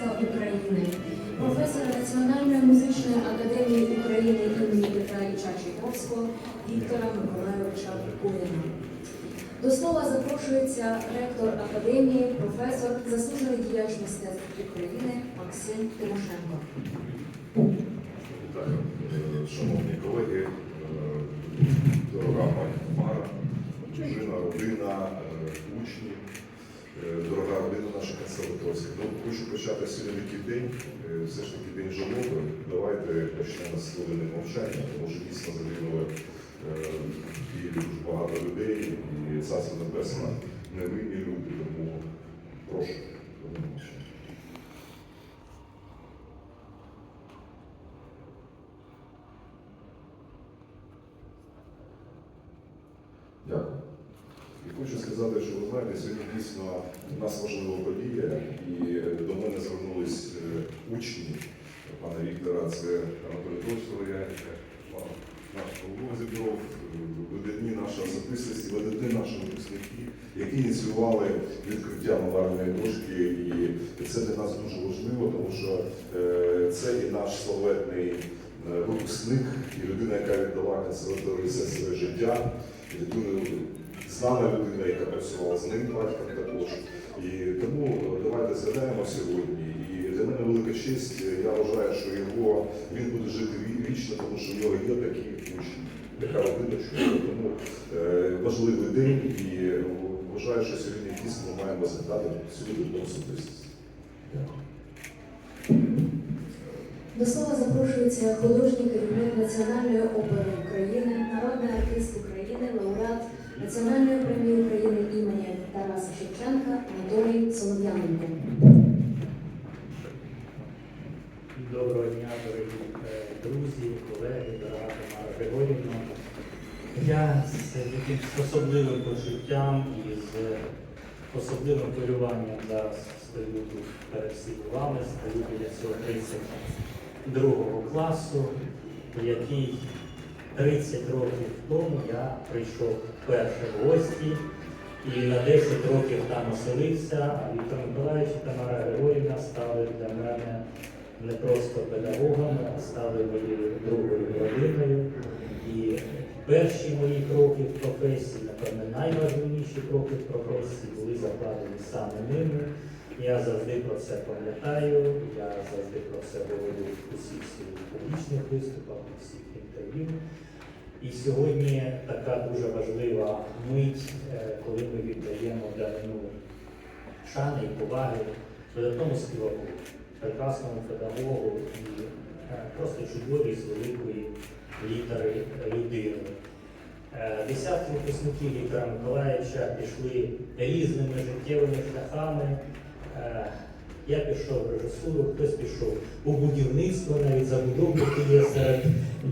міста України, професора Національної музичної академії України імені Петра Ілліча Чайковського Віктора Миколайовича Куліна. До слова запрошується ректор академії, професор, заслужений діяч мистецтв України Максим Тимошенко. Так, е, шановні колеги, е, дорога пані Тамара, дружина, родина, е, учні, дорога родина наша консерваторська. Ну, хочу почати сьогодні день, е, все ж таки день жалоби. Давайте почнемо з хвилини мовчання, тому що дійсно загинули е, і дуже багато людей, і царство небесна невинні люди, тому прошу. хвилину мовчання. Дякую. І хочу сказати, що ви знаєте, сьогодні дійсно у нас важлива подія, і е, до мене звернулись е, учні пана Віктора, це Анатолій Товстого, наш Зібров, видатні наші особистості, видатні наші випускники, які ініціювали відкриття малярної дошки. І це для нас дуже важливо, тому що е, це і наш славетний випускник, і людина, яка віддала консерваторії все своє життя. І знана людина, яка працювала з ним батьком також. І тому давайте згадаємо сьогодні. І для мене велика честь. Я вважаю, що його він буде жити вічно, тому що в нього є такі учні, така родина чудова. Тому е, важливий день і вважаю, що сьогодні дійсно ми маємо згадати цю людину особистість. Дякую. До слова запрошується художній керівник Національної опери України, народний артист України, лауреат Національної премії України імені Тараса Шевченка Анатолій Солов'яненко. Доброго дня, дорогі е, друзі, колеги, дорога Тамара Григорівна. Я з якимось особливим почуттям і з особливим хвилюванням зараз стою тут перед всіма вами, стою біля цього 32 класу, який 30 років тому я прийшов вперше в гості і на 10 років там оселився, а Віктор Миколаївич і Тамара Григорівна стали для мене не просто педагогами, а стали моєю другою родиною. І перші мої кроки в професії, напевне, найважливіші кроки в професії були закладені саме ними. Я завжди про це пам'ятаю, я завжди про це говорю у всіх своїх публічних виступах, у всіх інтерв'ю. І сьогодні така дуже важлива мить, е, коли ми віддаємо данину шани і поваги видатному співаку, прекрасному педагогу і е, просто чудовій з великої літери людини. Е, Десятки випускників Віктора Миколаївича пішли різними життєвими шляхами. Я пішов в режисуру, хтось пішов у будівництво, навіть забудовники є серед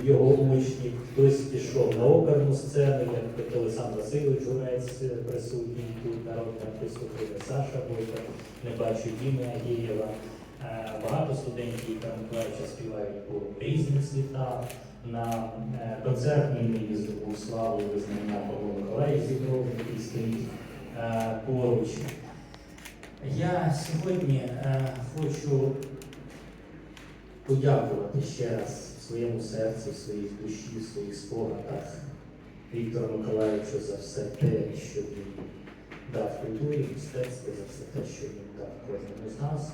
його учнів, хтось пішов на оперну сцену, як Олександр Васильович Гурець присутній тут, народний артист України Саша Бойко, не бачу Діми Агієва. Е, Багато студентів Віктора Миколаївича співають по різних світах. На е, концертній ниві здобув славу визнання Павло Миколаїв стоїть е, поруч. Я сьогодні е, хочу подякувати ще раз в своєму серці, в своїй душі, в своїх спогадах Віктору Миколаївичу за все те, що він дав культурі, мистецтві, за все те, що він дав кожному з нас.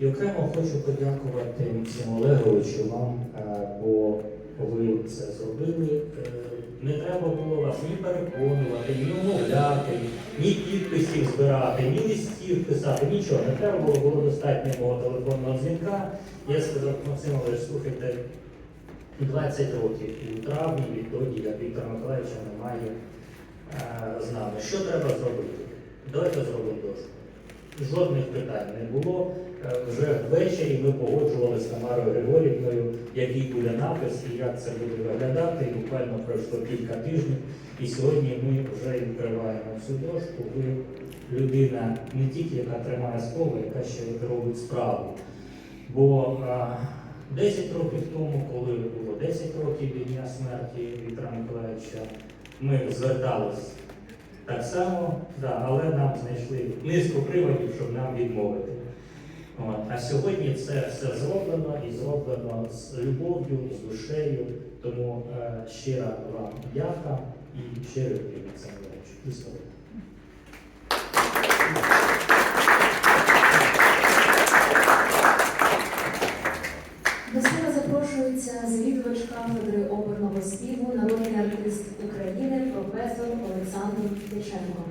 І окремо хочу подякувати Максиму Олеговичу вам, е, бо ви це зробили. Е, Не треба було вас ні переконувати, ні умовляти, ні підписів збирати, ні листів писати, нічого. Не треба було, було достатньо мого телефонного дзвінка. Я сказав, Максим Олегович, слухайте, 20 років і у травні відтоді, як Віктора Миколаївича немає е, з нами. Що треба зробити? Давайте зробимо дошку. Жодних питань не було. Е, Вже ввечері ми погоджували з Тамарою Григорівною, який буде напис і як це буде виглядати. І буквально пройшло кілька тижнів. І сьогодні ми вже відкриваємо цю дошку. Ви людина не тільки яка тримає слово, яка ще робить справу. Бо а, 10 років тому, коли було 10 років від дня смерті Віктора Миколаївича, ми звертались так само, да, але нам знайшли низку приводів, щоб нам відмовити. А сьогодні це все зроблено і зроблено з любов'ю, з душею. Тому е, щира вам дяка і щиро Олександр Іванович. До слова запрошується завідувач кафедри оперного співу, народний артист України, професор Олександр Дяченко.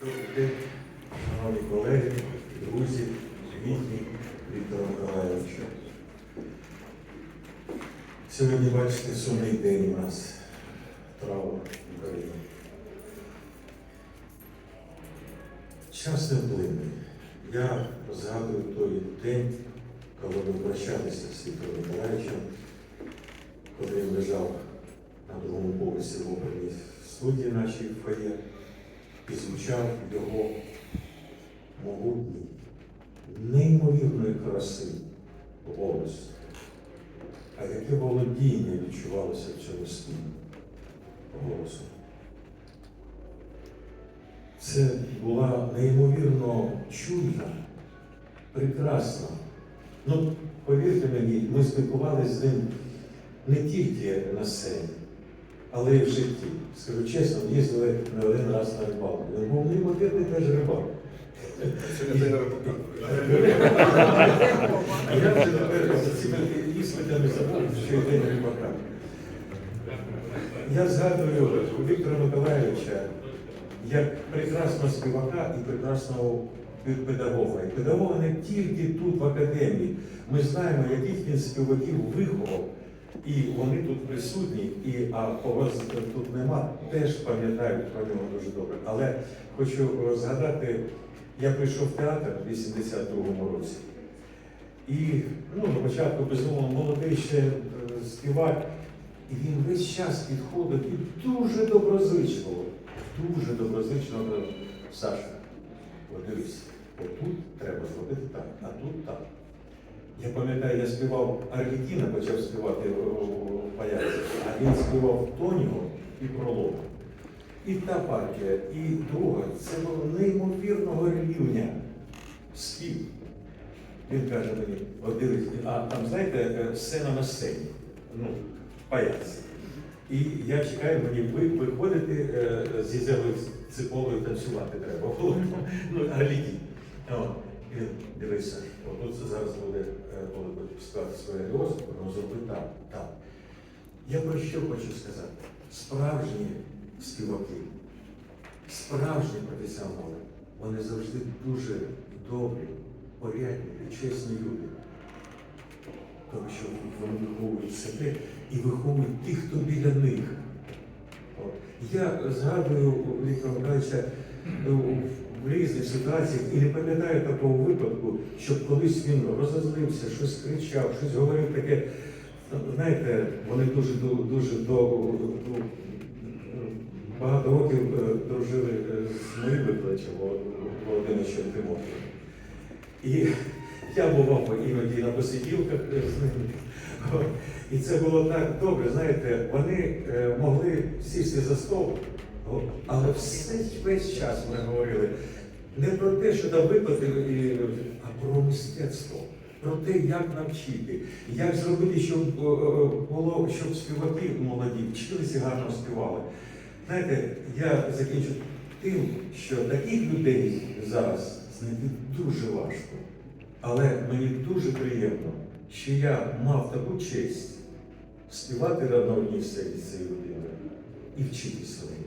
Добрий день, шановні колеги, друзі, рідні Віктора Миколаївича. Сьогодні, бачите, сумний день у нас траур в Україні. Час не вплине. Я згадую той день, коли ми прощалися з Віктором Миколаївичем, коли він лежав на другому поверсі в оперній студії нашій фоє і звучав його могутній, неймовірної краси голос. А відчувалося в цьому співі голосу. Це була неймовірно чудна, прекрасна. Ну, повірте мені, ми спілкувалися з ним не тільки на сцені, але й в житті. Скажу чесно, їздили не один раз на рибалку. Він був неймовірний теж рибака. Я вже тепер за цими іспитами забув, що й день рибака. Я згадую Віктора Миколаївича як прекрасного співака і прекрасного педагога. І педагога не тільки тут, в академії. Ми знаємо, яких він співаків виховав. І вони тут присутні, і а вас тут нема, теж пам'ятають про нього дуже добре. Але хочу е, згадати, я прийшов в театр в 82-му році. І ну, на початку безумовно молодий ще е, співак, і він весь час підходив і дуже доброзичливо, дуже доброзичливо говорив, Саша, от дивись, отут треба зробити так, а тут так. Я пам'ятаю, я співав Аргентина, почав співати в паяці, а він співав Тоніо і пролог. І та партія, і друга. Це було неймовірного рівня спів. Він каже мені, от дивись, а там, знаєте, е, сцена на сцені, ну, паяці. І я чекаю, мені ви виходити е, зі зелою циполою танцювати треба. Ну, Арліді. О, і він, дивися, отут зараз буде, е, буде сказати своє роз, воно зробить так, так. Я про що хочу сказати? Справжні співаки, справжні професіонали, вони завжди дуже добрі, порядні і чесні люди. Тому що вони виховують себе і виховують тих, хто біля них. От. Я згадую Віктора Михайловича ну, в різних ситуаціях і не пам'ятаю такого випадку, щоб колись він розозлився, щось кричав, щось говорив таке. Знаєте, вони дуже дуже довго, ну, багато років е, дружили е, з моїм викладачем Володимиром Тимофієм. І я бував іноді на посиділках з ними. І це було так добре, знаєте, вони е, могли сісти за стол, але все, весь час вони говорили не про те, що там випити, а про мистецтво, про те, як навчити, як зробити, щоб е, було, щоб співаки молоді вчилися гарно співали. Знаєте, я закінчу тим, що таких людей зараз знайти дуже важко. Але мені дуже приємно, що я мав таку честь співати сцені з цією людиною і вчити своїм.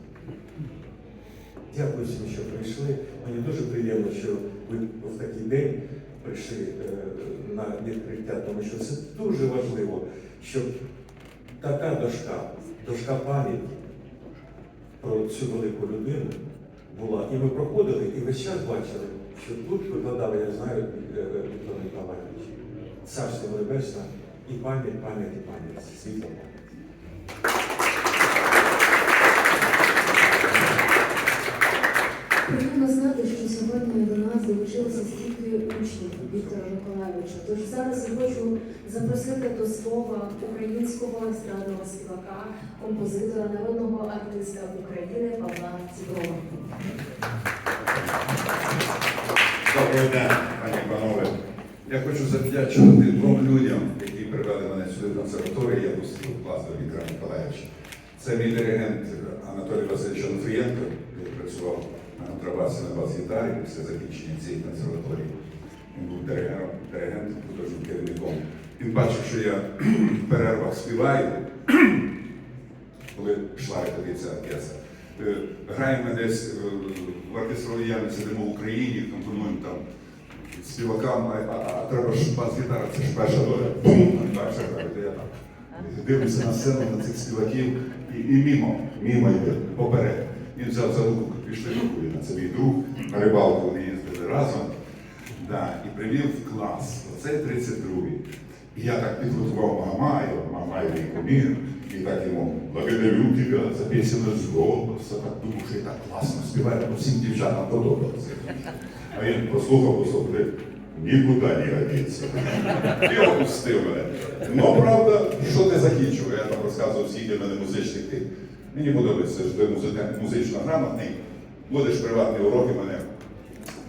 Дякую всім, що прийшли. Мені дуже приємно, що ви в такий день прийшли е, на відкриття, тому що це дуже важливо, щоб така дошка, дошка пам'яті про цю велику людину була. І ми проходили, і весь час бачили, що тут викладав, я знаю, е, е, Віктор Ніколаєвич, Царство Небесне, і пам'ять, пам'ять, і пам'ять, світла пам'ять. Приємно знати, що сьогодні до нас долучилося стільки учнів Віктора Миколайовича. Тож зараз я хочу запросити до слова українського естрадного співака, композитора, народного артиста України Павла Ціброва. Доброго дня, пані панове. Я хочу завдячувати двом людям, які привели мене сюди в консерваторію. Я пустив до Віктора Миколаївича. Це мій диригент Анатолій Васильович Онуфрієнко, який працював на контрабасі на бас-гітарі після закінчення цієї консерваторії. Він був диригентом, художнім керівником. Він бачив, що я в перервах співаю, коли йшла репетиція оркестра. Е, Граємо десь е, в оркестровій ямі, сидимо в Україні, компонуємо там співакам, а, а, а треба ж бас-гітара, це ж перша доля. Бум! Перша доля. То я так дивлюся на сцену на цих співаків і, і мімо, мімо йде поперед. Він взяв за руку, пішли на це мій друг, на рибалку вони їздили разом. Да, і привів в клас. Оцей 32-й. І я так підготував Мамаю, Мамаю і кумір, і так йому благодарю тебе за пісенне з голоса, так думав, що я так класно співаю, бо всім дівчатам подобається. А він послухав, послухав, нікуди не годиться. І опустив мене. Ну, правда, що ти закінчив? Я там розказував всі для мене музичних тих. Мені подобається, що ти музично грамотний, будеш приватні уроки мене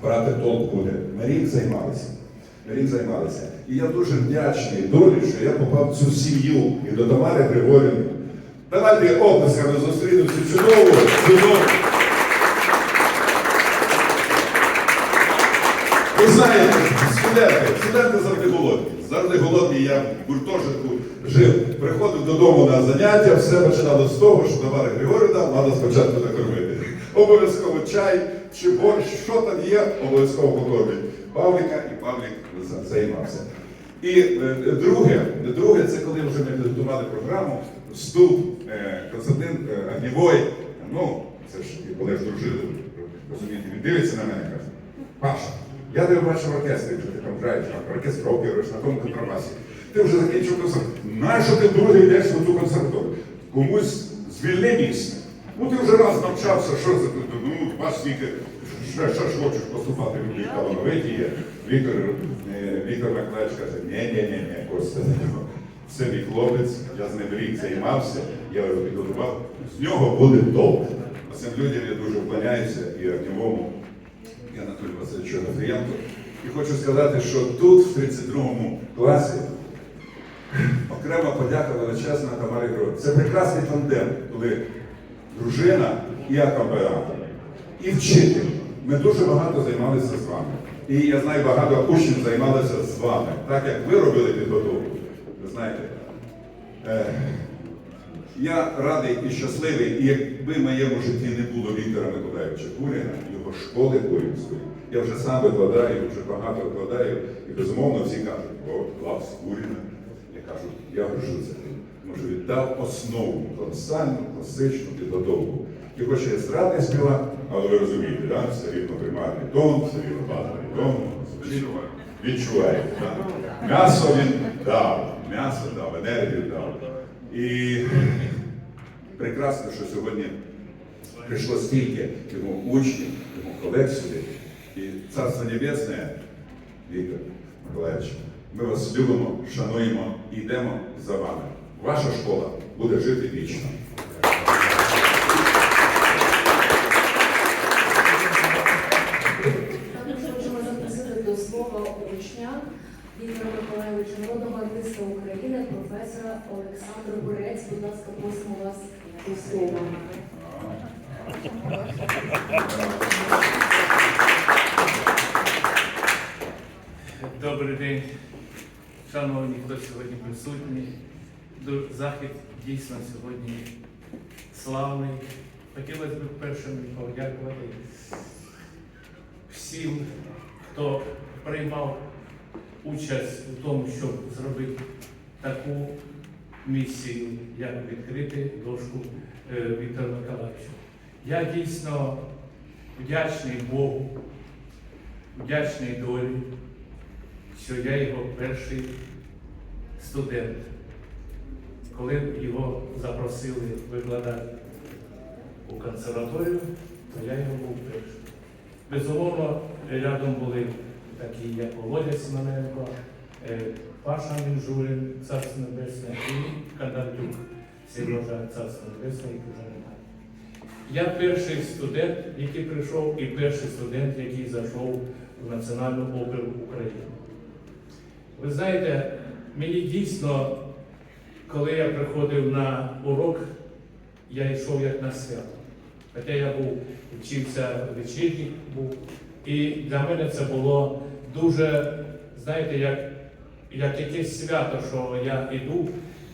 брати толк буде. Ми рік займалися. Ми рік займалися. І я дуже вдячний долі, що я попав в цю сім'ю і до Тамари Григорівни. Давайте оплесками зустрінемо цю чудову. Ви знаєте, студенти, студенти завжди голодні. Завжди голодні, я в гуртожитку жив. Приходив додому на заняття, все починало з того, що Тамара Григорівна треба спочатку накормити. Обов'язково чай чи борщ, що там є, обов'язково покормить. Павліка і Павлік займався. І е, друге, друге, це коли вже ми підготували програму, вступ е, Константин е, Огнєвой, ну, це ж вони ж дружили, розумієте, він дивиться на мене і каже, Паша, я тебе бачив в оркестрі, що ти там граєш, а оркестр оперуєш на тому контрабасі. Ти вже закінчив концерт. Нащо ти друге йдеш в цю консерваторію? Комусь звільни місце. Ну ти вже раз навчався, що це ти? Ну, бач, ще, ще ж хочеш поступати в людей талановиті є. Віктор, е, Віктор Миколаївич каже, ні, ні, ні, Костя, це мій хлопець, я з ним рік займався, я його підготував. З нього буде толк. А цим людям я дуже вклоняюся і Артемовому, і Анатолію Васильовичу Гафрієнко. І хочу сказати, що тут, в 32-му класі, окрема подяка величезна Тамарі Григорівні. Це прекрасний тандем, коли дружина і акомпаніатор, і вчитель. Ми дуже багато займалися з вами. І я знаю, багато учнів займалися з вами. Так як ви робили підготовку, ви знаєте. Е, я радий і щасливий, і якби в моєму житті не було Віктора Миколаївича Куріна, його школи Курінської, я вже сам викладаю, вже багато викладаю, і безумовно всі кажуть, о, клас Куріна. Я кажу, я горжуся що він дав основу колосальну, класичну підготовку. І хоч я естрадний співак, але ви розумієте, да? все рівно примарний тон, все рівно базовий тон, відчуває. Відчуваєте, так? М'ясо він дав, м'ясо дав, енергію дав. І прекрасно, що сьогодні прийшло стільки його учнів, його колег сюди. І Царство Небесне, Віктор Миколаївич, ми вас любимо, шануємо і йдемо за вами. Ваша школа буде жити вічно. Віктора Миколаївича, народного артиста України, професора Олександра Бурець. Будь ласка, просимо вас до слова. Добрий день, шановні, хто сьогодні присутні. Захід дійсно сьогодні славний. Хотілося б першим подякувати всім, хто приймав участь у тому, щоб зробити таку місію, як відкрити дошку е, Віктора Миколаївича. Я дійсно вдячний Богу, вдячний долі що я його перший студент. Коли його запросили викладати у консерваторію, то я його був перший. Безумовно, рядом були такі, як Володя Симоненко, е, Паша Мінжурин, Царство Небесне, і Кандарчук, Сережа Царство Небесне і Кузанина. Я перший студент, який прийшов, і перший студент, який зайшов в Національну оперу України. Ви знаєте, мені дійсно, коли я приходив на урок, я йшов як на свято. Хоча я був, вчився вечірній був. І для мене це було дуже, знаєте, як, як якесь свято, що я йду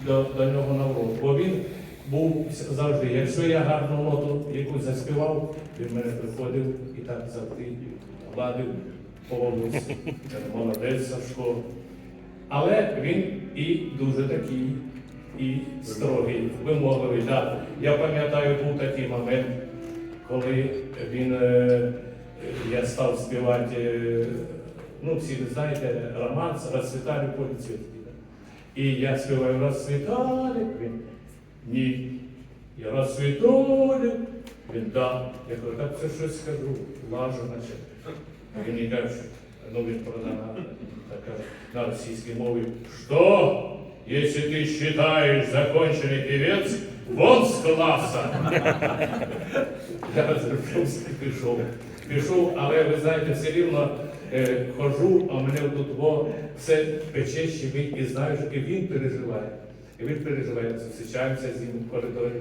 до, до нього на урок. Бо він був завжди, якщо я гарну ноту якусь заспівав, він мене приходив і так завжди гладив по волосі. Молодець Сашко. Але він і дуже такий, і строгий, вимогливий. Да. Я пам'ятаю, був такий момент, коли він, е, я став співати, е, ну всі ви знаєте, романс «Розцвітали полі цвітки». І я співаю «Розцвітали», ні. Я «Розцвітали», він да. Я кажу, так це щось скажу, лажу, наче. Він мені каже, ну він продана, так каже, на російській мові, що, если ты считаешь законченный певец, вон з класа. Я розвернувся і пішов. Пішов, але ви знаєте, все рівно е, хожу, а мене тут во все пече, щемить, і знаю, що і він переживає. І він переживає, зустрічаємося з ним в коридорі.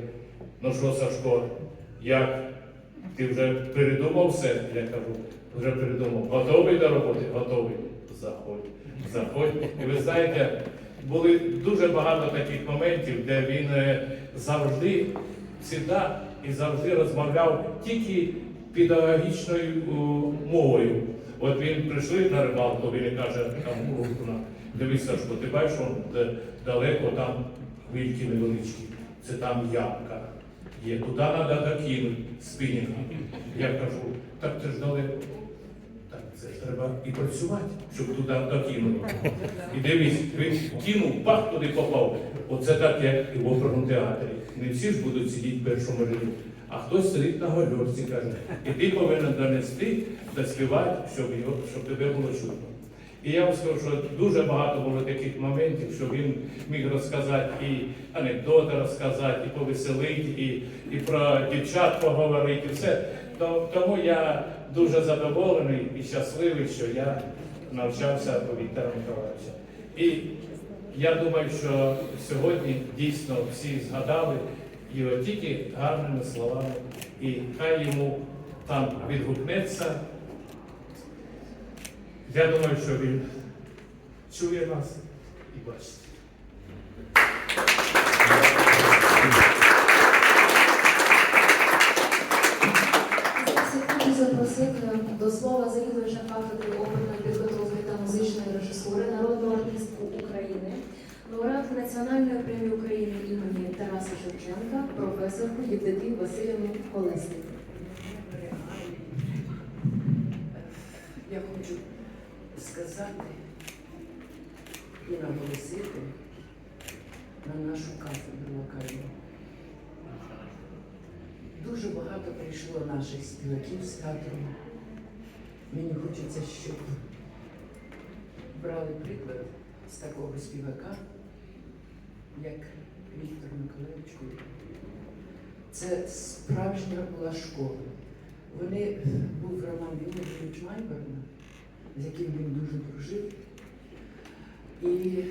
Ну що, Сашко, як? Ти вже передумав все? Я кажу, вже передумав. Готовий до роботи? Готовий. Заходь. Заходь. І ви знаєте, були дуже багато таких моментів, де він е, завжди, завжди і завжди розмовляв тільки педагогічною мовою. От він прийшли на рибалку, він каже, там дивись, Сашко, ти бачиш, он, далеко там хвильки невеличкі, це там ямка є, туди треба докинути спінінг. Я кажу, так це ж далеко. Це ж треба і працювати, щоб туди докинути. І дивись, він кинув, пах туди попав. Оце так, як і в оперному театрі. Не всі ж будуть сидіти в першому ряду, а хтось сидить на гальорці, каже, і ти повинен донести, доспівати, щоб, його, щоб тебе було чутно. І я вам скажу, що дуже багато було таких моментів, що він міг розказати і анекдоти розказати, і повеселити, і, і про дівчат поговорити, і все. Тому я дуже задоволений і щасливий, що я навчався у Віктора Миколаївича. І я думаю, що сьогодні дійсно всі згадали його тільки гарними словами, і хай йому там відгукнеться. Я думаю, що він чує нас і бачить. Режисури народну артистку України, лауреатку Національної премії України імені Тараса Шевченка, професорку Євдокію Васильівну Колесник. Я хочу сказати і наголосити на нашу кафедру вокальну. Дуже багато прийшло наших співаків з театру. Мені хочеться, щоб брали приклад з такого співака, як Віктор Миколаївич. Це справжня була школа. Вони був Роман Вілович Майберна, з яким він дуже дружив. І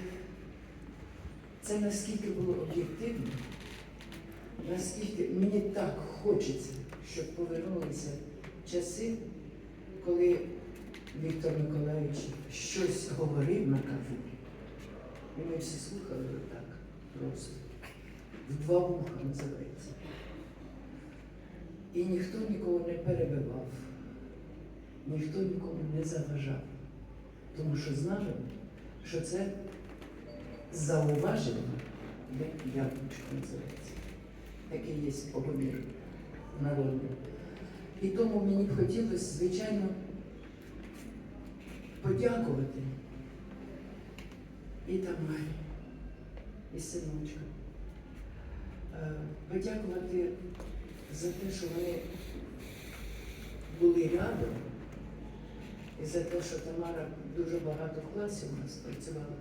це наскільки було об'єктивно, наскільки мені так хочеться, щоб повернулися часи, коли Віктор Миколаївич щось говорив на кафедрі. І ми всі слухали так просто. В два вуха називається. І ніхто нікого не перебивав, ніхто нікому не заважав, тому що знали, що це зауваження, як яблучко називається. Такий є поговір народний. І тому мені б хотілося, звичайно, подякувати і Тамарі, і синочка. Е, Подякувати за те, що вони були рядом, і за те, що Тамара дуже багато в класі у нас працювала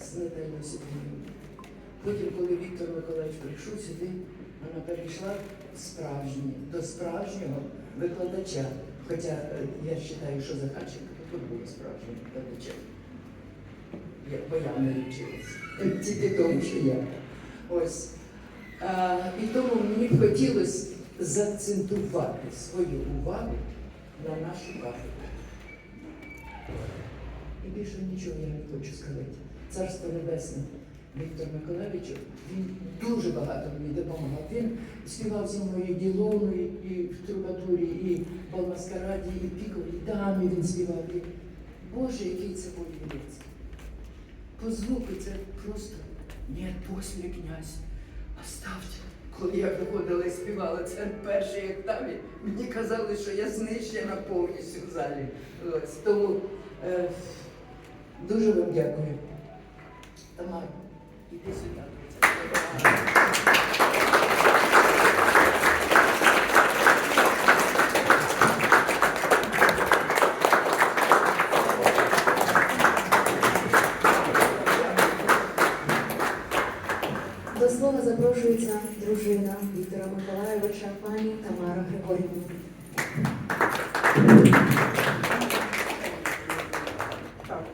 з Наталією Сергією. Потім, коли Віктор Миколаївич прийшов сюди, вона перейшла справжнє, до справжнього викладача. Хоча е, я вважаю, що Захарченко тут був справжнім викладачем. Бо я не вчилась. Тільки тому, що я. Ось. А, і тому мені б хотілося заакцентувати свою увагу на нашу кафедру. І більше нічого я не хочу сказати. Царство Небесне Віктор Миколаївичу, він дуже багато мені допомагав. Він співав зі мною і і, в трубатурі, і в балмаскараді, і в піковій дамі він співав. Боже, який це вінець. По звуку це просто не після князь. Оставте. Коли я виходила і співала це першій октаві, мені казали, що я знищена повністю в залі. Ось, тому е, дуже вам дякую. Тамара, іди сюди. До слова запрошується дружина Віктора Миколайовича, пані Тамара Григорівна. Так.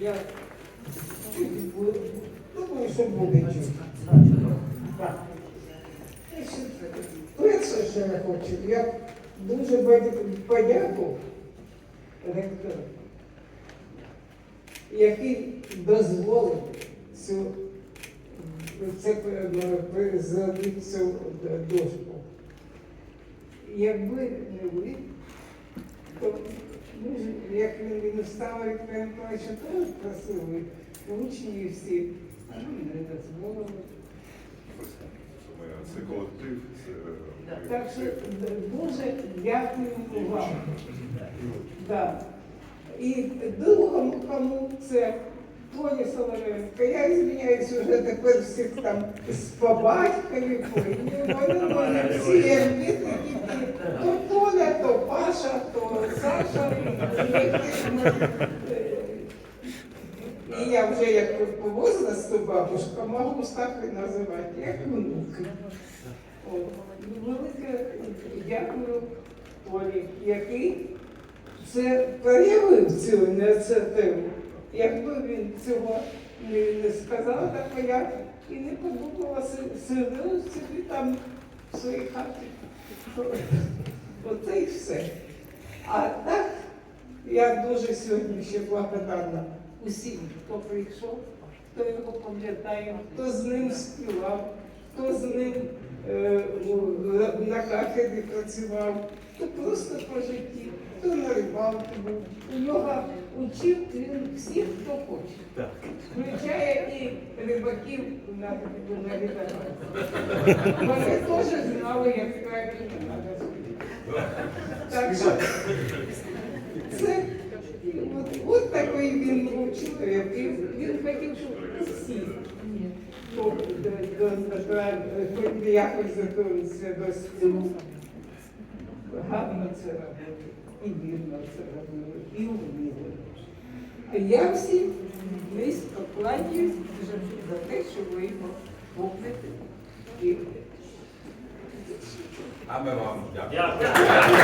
Я думаю, що буде. Так. Перше, що я хочу, я дуже подяку ректору, який дозволив цю, це, зробити цю дошку. Якби не ви, то як він він став як Миколаївича, теж красивий, учні всі, а ми не дозволили. Це колектив, це Так що дуже дякую вам. Да. І другому кому це Тоні Соловенко. Я звиняюсь уже тепер всіх там з по батькові, по. Вони мене всі як діти, діти. То Паша, то Саша. І я вже як по возрасту бабушка можу так і називати, як внуки. Велике дякую Толі, який це проявив цю ініціативу. Якби він цього не, сказав, так я і не подумала си- сиділа собі там в своїй хаті. Оце і все. А так я дуже сьогодні ще благодарна усім, хто прийшов, хто його пам'ятає, хто з ним співав, хто з ним е, на кафедрі працював, хто просто по житті, хто на рибалці був. У нього учив він всіх, хто хоче. Включає і рибаків на, на літаках. Вони теж знали, як правильно треба. Так що це от, от такий він був чоловік. І Він хотів, щоб усі якось готувалися до співу. Гарно це робили, і вірно це робили, і вміли. А я всім низько кланяюсь за те, що ви його помните. І А ми вам дякуємо. Дякую.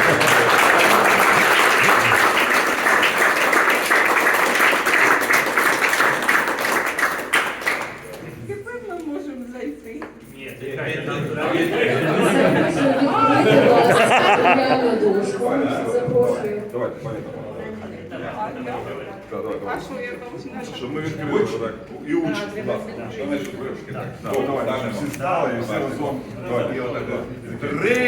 тепер ми можемо зайти. Ні, чекайте, нам Запрошую відкрити вас спеціальну дошку. Запрошую. Давайте, пані Тамара. Так, давай, давай. що я должна? Щоб ми відкрили так і учні. будь ласка. Давай, щоб вирішки так. Ну, давайте, щоб всі знали і всі разом. Давайте. І отак от. Три,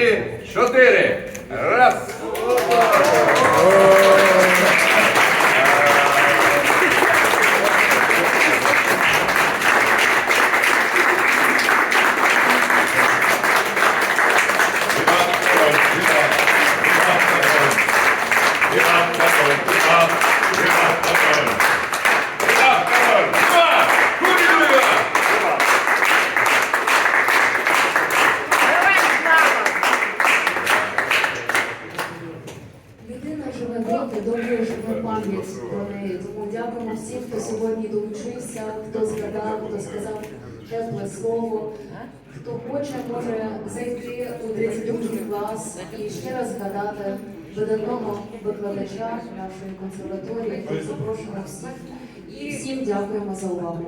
нашої консерваторії. Запрошуємо всіх і всім дякуємо за увагу.